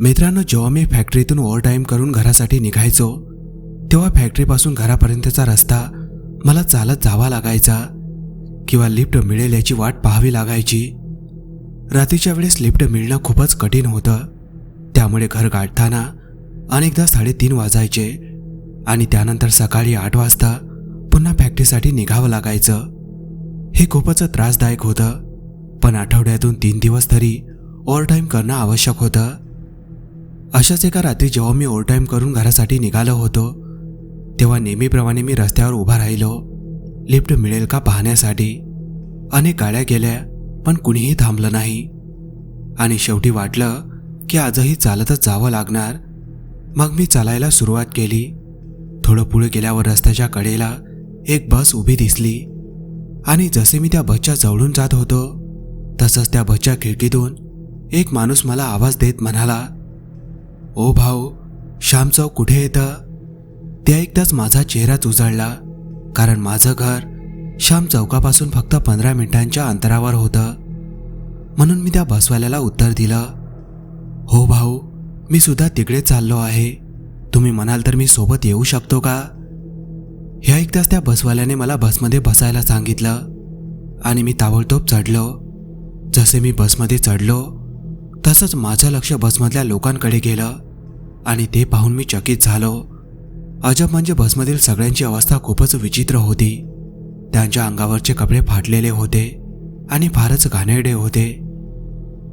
मित्रांनो जेव्हा मी फॅक्टरीतून ओव्हरटाईम करून घरासाठी निघायचो तेव्हा फॅक्टरीपासून घरापर्यंतचा रस्ता मला चालत जावा लागायचा किंवा लिफ्ट मिळेल याची वाट पाहावी लागायची. रात्रीच्या वेळेस लिफ्ट मिळणं खूपच कठीण होतं. त्यामुळे घर गाठताना अनेकदा साडेतीन वाजायचे आणि त्यानंतर सकाळी आठ वाजता पुन्हा फॅक्टरीसाठी निघावं लागायचं. हे खूपच त्रासदायक होतं पण आठवड्यातून तीन दिवस तरी ओव्हरटाईम करणं आवश्यक होतं. अशाच एका रात्री जेव्हा मी ओव्हरटाईम करून घरासाठी निघालो होतो तेव्हा नेहमीप्रमाणे मी रस्त्यावर उभा राहिलो. लिफ्ट मिळेल का पाहण्यासाठी? अनेक गाड्या गेल्या पण कुणीही थांबलं नाही. आणि शेवटी वाटलं की आजही चालतच जावं लागणार. मग मी चालायला सुरुवात केली. थोडं पुढे गेल्यावर रस्त्याच्या कडेला एक बस उभी दिसली. आणि जसे मी त्या बसच्या जवळून जात होतो तसंच त्या बसच्या खिडकीतून एक माणूस मला आवाज देत म्हणाला ओ भाऊ श्याम चौक कुठे येतं ते ऐकताच माझा चेहराच उजळला कारण माझं घर श्याम चौकापासून फक्त पंधरा मिनिटांच्या अंतरावर होतं. म्हणून मी त्या बसवाल्याला उत्तर दिलं हो भाऊ मी सुद्धा तिकडे चाललो आहे. तुम्ही म्हणाल तर मी सोबत येऊ शकतो का? हे ऐकताच त्या बसवाल्याने मला बसमध्ये बसायला सांगितलं आणि मी ताबडतोब चढलो. जसे मी बसमध्ये चढलो तसंच माझं लक्ष बसमधल्या लोकांकडे गेलं. आणि ते पाहून मी चकित झालो. अजब म्हणजे बसमधील सगळ्यांची अवस्था खूपच विचित्र होती. त्यांच्या अंगावरचे कपडे फाटलेले होते आणि फारच घाणेरडे होते.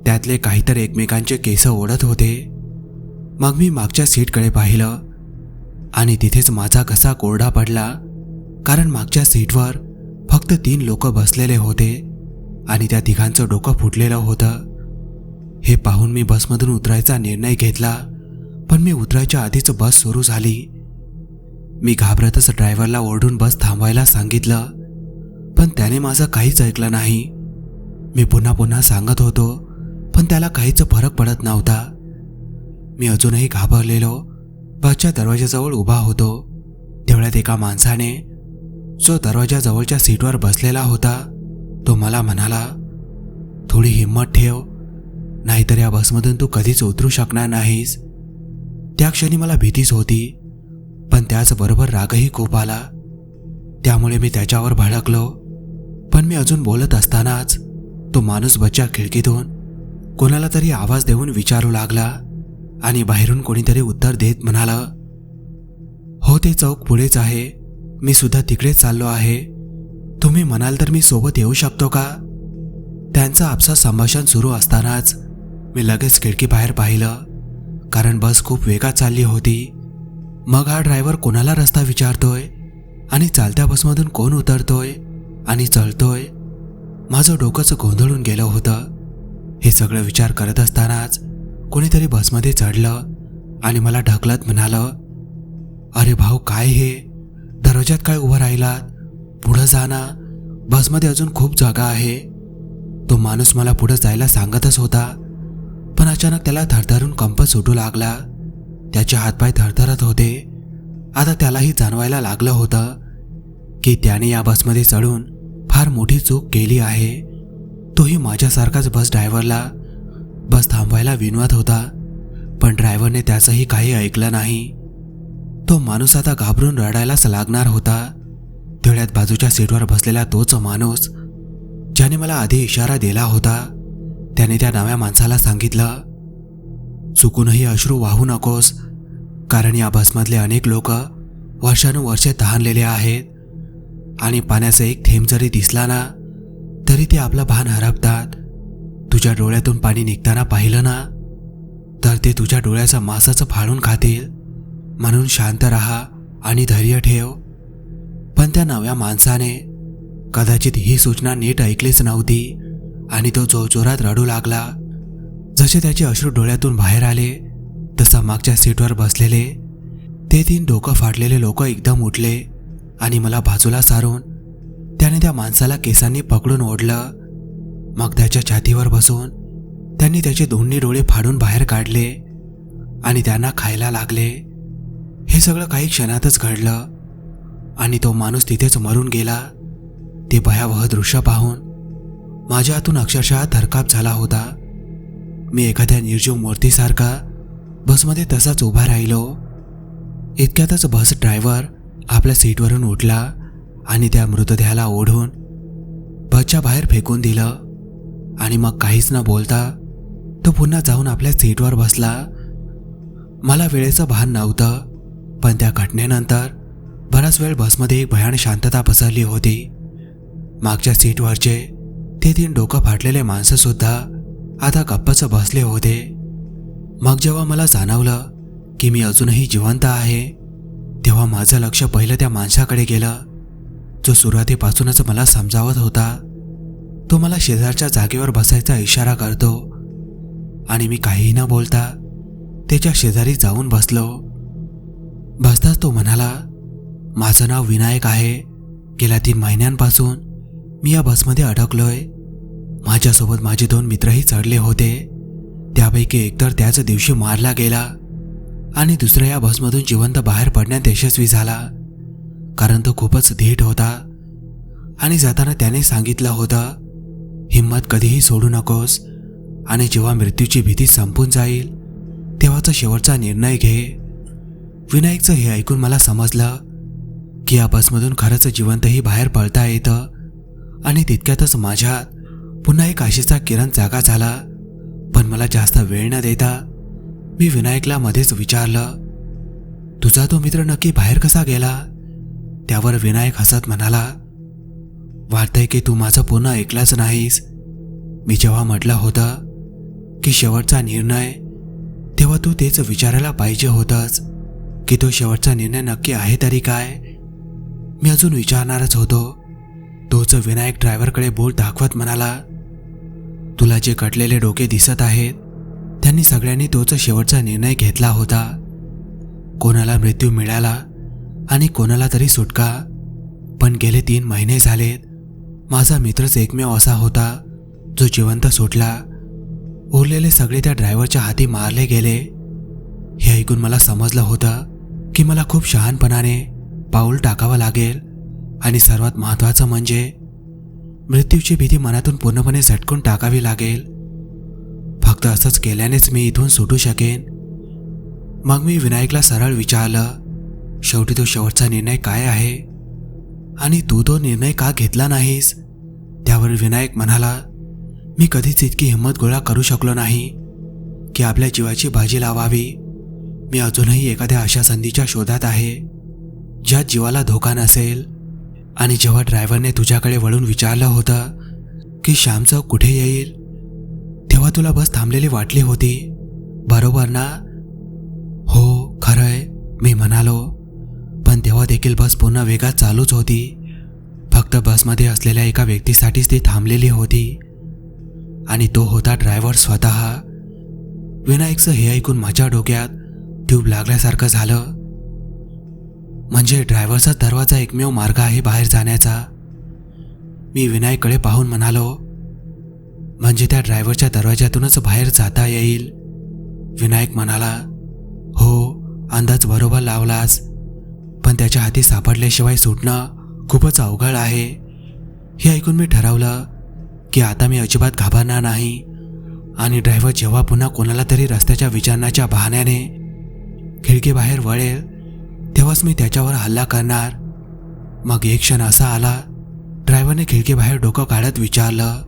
त्यातले काही तर एकमेकांचे केस ओढत होते. मग मी मागच्या सीटकडे पाहिलं आणि तिथेच माझा कसा कोरडा पडला कारण मागच्या सीटवर फक्त तीन लोक बसलेले होते आणि त्या तिघांचं डोकं फुटलेलं होतं. हे पाहून मी बसमधून उतरायचा निर्णय घेतला. पण मी उतरायच्या आधीच बस सुरू झाली. मी घाबरतच ड्रायव्हरला ओरडून बस थांबवायला सांगितलं पण त्याने माझं काहीच ऐकलं नाही. मी पुन्हा पुन्हा सांगत होतो पण त्याला काहीच फरक पडत नव्हता. मी अजूनही घाबरलेलो बसच्या दरवाजाजवळ उभा होतो. तेवढ्यात एका माणसाने जो दरवाजाजवळच्या सीटवर बसलेला होता तो मला म्हणाला थोडी हिंमत ठेव नाहीतर या बसमधून तू कधीच उतरू शकणार नाहीस. त्या क्षणी मला भीतीच होती पण त्याचबरोबर रागही खूप आला. त्यामुळे मी त्याच्यावर भडकलो पण मी अजून बोलत असतानाच तो माणूस बच्चा खिडकीतून कोणाला तरी आवाज देऊन विचारू लागला आणि बाहेरून कोणीतरी उत्तर देत म्हणाला हो ते चौक पुढेच आहे. मी सुद्धा तिकडेच चाललो आहे. तुम्ही म्हणाल तर मी सोबत येऊ शकतो का? त्यांचं आपसा संभाषण सुरू असतानाच मी लगेच खिडकी बाहेर पाहिलं. कारण बस खूप वेगात चालली होती. मग हा ड्रायव्हर कोणाला रस्ता विचारतोय? आणि चालत्या बसमधून कोण उतरतोय? आणि चढतोय? माझं डोकंच गोंधळून गेलं होतं. हे सगळं विचार करत असतानाच कोणीतरी बसमध्ये चढलं आणि मला ढकलत म्हणालं अरे भाऊ काय हे? दरवाजात काय उभं राहिलात? पुढं जा ना. बसमध्ये अजून खूप जागा आहे. तो माणूस मला पुढं जायला सांगतच होता. पण अचानक त्याला थरथरून कंप सुटू लागला. त्याचे हातपाय थरथरत होते. आता त्यालाही जाणवायला लागलं होतं की त्याने या बसमध्ये चढून फार मोठी चूक केली आहे. तोही माझ्यासारखाच बस ड्रायव्हरला. बस थांबवायला विनवत होता पण ड्रायव्हरने त्याचंही काही ऐकलं नाही. तो माणूस आता घाबरून रडायलाच लागणार होता. तेवढ्यात बाजूच्या सीटवर बसलेला तोच माणूस ज्याने मला आधी इशारा दिला होता. त्याने त्या नव्या माणसाला सांगितलं चुकूनही अश्रू वाहू नकोस कारण या बसमधले अनेक लोक वर्षानुवर्षे तहानलेले आहेत आणि पाण्याचा एक थेंब जरी दिसला ना तरी ते आपलं भान हरपतात. तुझ्या डोळ्यातून पाणी निघताना पाहिलं ना तर ते तुझ्या डोळ्याचं मासाचं फाळून खातील. म्हणून शांत राहा आणि धैर्य ठेव. पण त्या नव्या माणसाने कदाचित ही सूचना नीट ऐकलीच नव्हती. आणि तो जोरजोरात रडू लागला. जसे त्याचे अश्रू डोळ्यातून बाहेर आले तसा मागच्या सीटवर बसलेले ते तीन डोकं फाटलेले लोक एकदम उठले आणि मला बाजूला सारून त्याने त्या माणसाला केसांनी पकडून ओढलं. मग त्याच्या छातीवर बसून त्यांनी त्याचे दोन्ही डोळे फाडून बाहेर काढले आणि त्यांना खायला लागले. हे सगळं काही क्षणातच घडलं आणि तो माणूस तिथेच मरून गेला. ते भयावह दृश्य पाहून माझ्या हातून अक्षरशः थरकाप झाला होता. मी एखाद्या निर्जीव मूर्तीसारखा बसमध्ये तसाच उभा राहिलो. इतक्यातच बस ड्रायव्हर आपल्या सीटवरून उठला आणि त्या मृतदेहाला ओढून बसच्या बाहेर फेकून दिलं. आणि मग काहीच न बोलता तो पुन्हा जाऊन आपल्या सीटवर बसला. मला वेळेचं भान नव्हतं पण त्या घटनेनंतर बराच वेळ बसमध्ये एक भयान शांतता पसरली होती. मागच्या सीटवरचे ते तीन डोकं फाटलेले माणसंसुद्धा आता गप्पच बसले होते. मग जेव्हा मला जाणवलं की मी अजूनही जिवंत आहे तेव्हा माझं लक्ष पहिलं त्या माणसाकडे गेलं जो सुरुवातीपासूनच मला समजावत होता. तो मला शेजारच्या जागेवर बसायचा इशारा करतो आणि मी काहीही न बोलता त्याच्या शेजारी जाऊन बसलो. बसताच तो म्हणाला माझं नाव विनायक आहे. गेल्या तीन महिन्यांपासून मी या बसमध्ये अडकलोय. माझ्यासोबत माझे दोन मित्रही चढले होते. त्यापैकी एकतर त्याच दिवशी मारला गेला आणि दुसरा या बसमधून जिवंत बाहेर पडण्यात यशस्वी झाला. कारण तो खूपच धीट होता आणि जाताना त्याने सांगितलं होतं हिंमत कधीही सोडू नकोस आणि जेव्हा मृत्यूची भीती संपून जाईल तेव्हाचा शेवटचा निर्णय घे. विनायकचं हे ऐकून मला समजलं की या बसमधून खरंच जिवंतही बाहेर पळता येतं आणि तितक्यातच माझ्यात पुन्हा एक आशेचा किरण जागा झाला. पण मला जास्त वेळ न देता मी विनायकला मध्येच विचारलं तुझा तो मित्र नक्की बाहेर कसा गेला? त्यावर विनायक हसत म्हणाला वाटतंय की तू माझं पूर्ण ऐकलाच नाहीस. मी जेव्हा म्हटलं होतं की शेवटचा निर्णय तेव्हा तू तेच विचारायला पाहिजे होतंच की तो शेवटचा निर्णय नक्की आहे तरी काय? मी अजून विचारणारच होतो. तोच विनायक ड्रायव्हरकडे बोट दाखवत म्हणाला तुला जे कटलेले डोके दिसत आहेत त्यांनी सगळ्यांनी तोच शेवटचा निर्णय घेतला होता. कोणाला मृत्यू मिळाला आणि कोणाला तरी सुटका. पण गेले तीन महिने झालेत. माझा मित्रच एकमेव असा होता जो जिवंत सुटला. उरलेले सगळे त्या ड्रायव्हरच्या हाती मारले गेले. हे ऐकून मला समजलं होतं की मला खूप शहाणपणाने पाऊल टाकावं लागेल. आणि सर्वात महत्त्वाचं म्हणजे मृत्यूची भीती मनातून पूर्णपणे झटकून टाकावी लागेल. फक्त असंच केल्यानेच मी इथून सुटू शकेन. मग मी विनायकला सरळ विचारलं शेवटी तो शेवटचा निर्णय काय आहे? आणि तू तो निर्णय का घेतला नाहीस? त्यावर विनायक म्हणाला मी कधीच इतकी हिंमत गोळा करू शकलो नाही की आपल्या जीवाची भाजी लावावी. मी अजूनही एखाद्या अशा संधीच्या शोधात आहे ज्या जीवाला धोका नसेल आणि जेव्हा ड्रायव्हरने तुझ्याकडे वळून विचारलं होतं की श्यामचं कुठे येईल तेव्हा तुला बस थांबलेली वाटली होती. बरोबर ना? हो खरंय मी म्हणालो. पण तेव्हा देखील बस पूर्ण वेगात चालूच होती. फक्त बसमध्ये असलेल्या एका व्यक्तीसाठीच ती थांबलेली होती. आणि तो होता ड्रायव्हर स्वतः. विनायकचं हे ऐकून माझ्या डोक्यात ट्यूब लागल्यासारखं झालं. म्हणजे ड्रायव्हरचा दरवाजा एकमेव मार्ग आहे बाहेर जाण्याचा? मी विनायककडे पाहून म्हणालो म्हणजे त्या ड्रायव्हरच्या दरवाज्यातूनच बाहेर जाता येईल? विनायक म्हणाला हो अंदाज बरोबर लावलास पण त्याच्या हाती सापडल्याशिवाय सुटणं खूपच अवघड आहे. हे ऐकून मी ठरवलं की आता मी अजिबात घाबरणार नाही आणि ड्रायव्हर जेव्हा पुन्हा कोणाला तरी रस्त्याच्या विचारण्याच्या बहाण्याने खिडकीबाहेर वळेल तेव्हाच मी त्याच्यावर हल्ला करणार. मग एक क्षण असा आला ड्रायव्हरने खिडकीबाहेर डोकं काढत विचारलं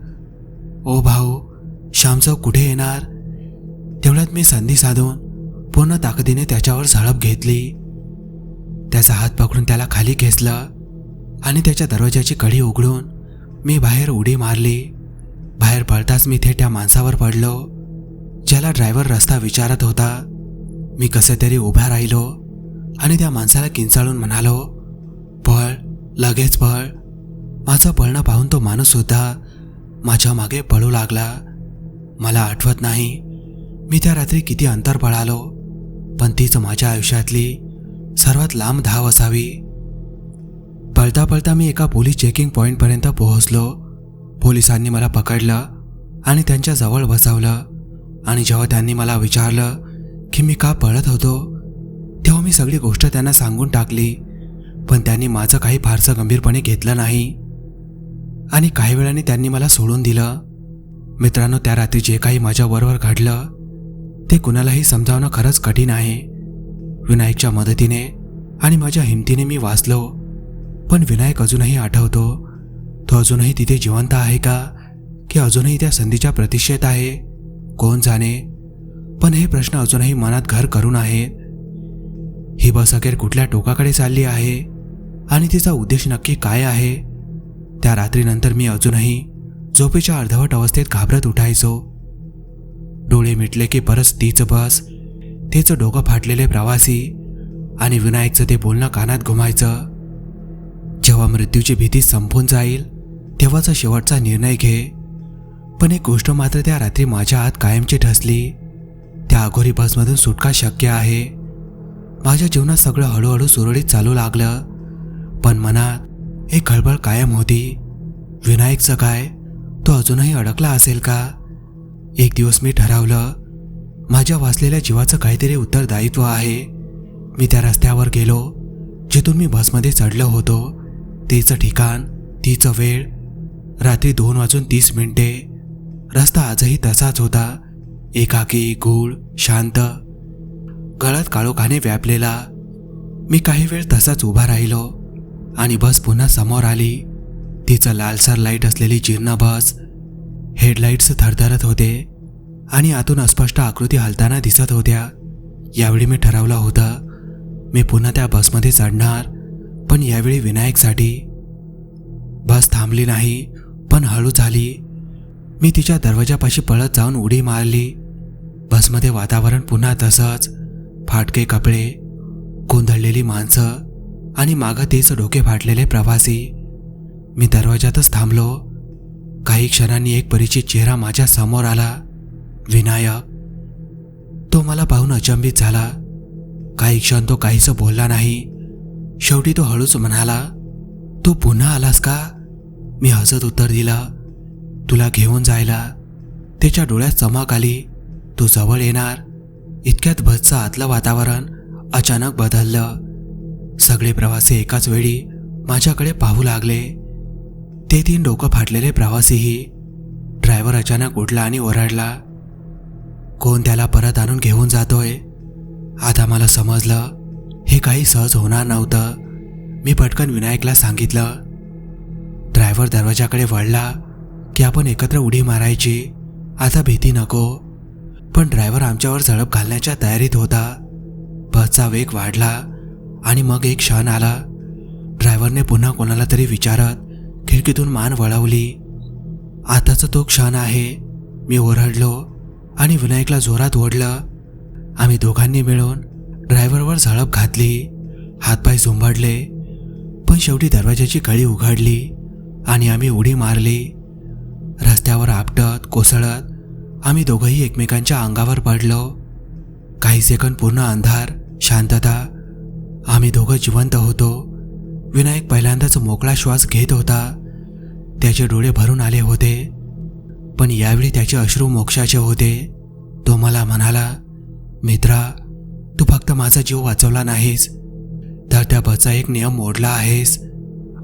ओ भाऊ श्यामचं कुठे येणार? तेवढ्यात मी संधी साधून पूर्ण ताकदीने त्याच्यावर झडप घेतली. त्याचा हात पकडून त्याला खाली खेचलं आणि त्याच्या दरवाजाची कडी उघडून मी बाहेर उडी मारली. बाहेर पडताच मी थेट त्या माणसावर पडलो ज्याला ड्रायव्हर रस्ता विचारत होता. मी कसे तरी उभा राहिलो. आणि त्या माणसाला किंचाळून म्हणालो पळ लगेच पळ. माझं पळणं पाहून तो माणूस सुद्धा माझ्या मागे पळू लागला. मला आठवत नाही मी त्या रात्री किती अंतर पळालो पण तीच माझ्या आयुष्यातली सर्वात लांब धाव असावी. पळता पळता मी एका पोलीस चेकिंग पॉईंटपर्यंत पोहोचलो. पोलिसांनी मला पकडलं आणि त्यांच्या जवळ बसवलं. आणि जेव्हा त्यांनी मला विचारलं की मी का पळत होतो तेव्हा मी सगळी गोष्ट त्यांना सांगून टाकली. पण त्यांनी माझं काही फारसं गंभीरपणे घेतलं नाही. आणि काही वेळाने त्यांनी मला सोडून दिलं. मित्रांनो त्या रात्री जे काही माझ्याबरोबर घडलं ते कुणालाही समजावणं खरंच कठीण आहे. विनायकच्या मदतीने आणि माझ्या हिमतीने मी वाचलो. पण विनायक अजूनही आठवतो तो अजूनही तिथे जिवंत आहे का की अजूनही त्या संधीच्या प्रतीक्षेत आहे कोण जाणे. पण हे प्रश्न अजूनही मनात घर करून आहेत. ही बस अखेर कुठल्या टोकाकडे चालली आहे? आणि तिचा उद्देश नक्की काय आहे? त्या रात्रीनंतर मी अजूनही झोपेच्या अर्धवट अवस्थेत घाबरत उठायचो. डोळे मिटले की परत तीच बस तिचं डोकं फाटलेले प्रवासी आणि विनायकचं ते बोलणं कानात घुमायचं. जेव्हा मृत्यूची भीती संपून जाईल तेव्हाचा शेवटचा निर्णय घे. पण एक गोष्ट मात्र त्या रात्री माझ्या आत कायमची ठसली. त्या अघोरी बसमधून सुटका शक्य आहे. माझ्या जीवनात सगळं हळूहळू सुरळीत चालू लागलं. पण मनात एक खळबळ कायम होती. विनायकचं काय? तो अजूनही अडकला असेल का? एक दिवस मी ठरवलं माझ्या वाचलेल्या जीवाचं काहीतरी उत्तरदायित्व आहे. मी त्या रस्त्यावर गेलो जिथून मी बसमध्ये चढलो होतो. तेचं ठिकाण तीचं वेळ रात्री दोन वाजून तीस मिनिटे. रस्ता आजही तसाच होता. एकाकी गूळ शांत. गळ्यात काळोखाने व्यापलेला. मी काही वेळ तसाच उभा राहिलो आणि बस पुन्हा समोर आली. तिचं लालसर लाइट असलेली जीर्ण बस हेडलाईट्स थरथरत होते आणि आतून अस्पष्ट आकृती हलताना दिसत होत्या. यावेळी मी ठरवलं होतं मी पुन्हा त्या बसमध्ये चढणार पण यावेळी विनायकसाठी. बस थांबली नाही पण हळू झाली मी तिच्या दरवाजापाशी पळत जाऊन उडी मारली. बसमध्ये वातावरण पुन्हा तसंच फाटके कपडे गोंधळलेली माणसं आणि मागं तेच डोके फाटलेले प्रवासी. मी दरवाजातच थांबलो. काही क्षणांनी एक परिचित चेहरा माझ्यासमोर आला. विनायक. तो मला पाहून अचंबित झाला. काही क्षण तो काहीच बोलला नाही. शेवटी तो हळूच म्हणाला तू पुन्हा आलास का? मी हसत उत्तर दिलं तुला घेऊन जायला. त्याच्या डोळ्यात चमक आली. तू जवळ येणार. इतक्यात बसचं आतलं वातावरण अचानक बदललं. सगळे प्रवासी एकाच वेळी माझ्याकडे पाहू लागले. ते तीन डोकं फाटलेले प्रवासीही. ड्रायव्हर अचानक उठला आणि ओरडला कोण त्याला परत आणून घेऊन जातोय? आता मला समजलं हे काही सहज होणार नव्हतं. मी पटकन विनायकला सांगितलं. ड्रायव्हर दरवाजाकडे वळला की आपण एकत्र उडी मारायची. आता भीती नको. पण ड्रायव्हर आमच्यावर झडप घालण्याच्या तयारीत होता. बसचा वेग वाढला आणि मग एक क्षण आला. ड्रायव्हरने पुन्हा कोणाला तरी विचारत खिडकीतून मान वळवली. आताचा तो क्षण आहे. मी ओरडलो आणि विनायकला जोरात ओढलं. आम्ही दोघांनी मिळून ड्रायव्हरवर झळप घातली. हातपाय झुंबडले. पण शेवटी दरवाजाची कळी उघडली आणि आम्ही उडी मारली. रस्त्यावर आपटत कोसळत आम्ही दोघंही एकमेकांच्या अंगावर पडलो. काही सेकंद पूर्ण अंधार शांतता. आम्ही दोघं जिवंत होतो. विनायक पहिल्यांदाच मोकळा श्वास घेत होता. त्याचे डोळे भरून आले होते. पण यावेळी त्याचे अश्रू मोक्षाचे होते. तो मला म्हणाला मित्रा तू फक्त माझा जीव वाचवला नाहीस. तर त्या बसचा एक नियम मोडला आहेस.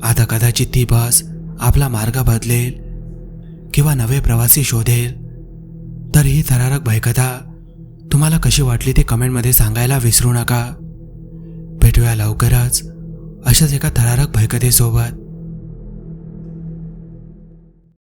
आता कदाचित ती बस आपला मार्ग बदलेल किंवा नवे प्रवासी शोधेल. तर ही थरारक भयकथा तुम्हाला कशी वाटली ते कमेंटमध्ये सांगायला विसरू नका. भेटूया लवकरच अशाच एका थरारक भयकथेसोबत.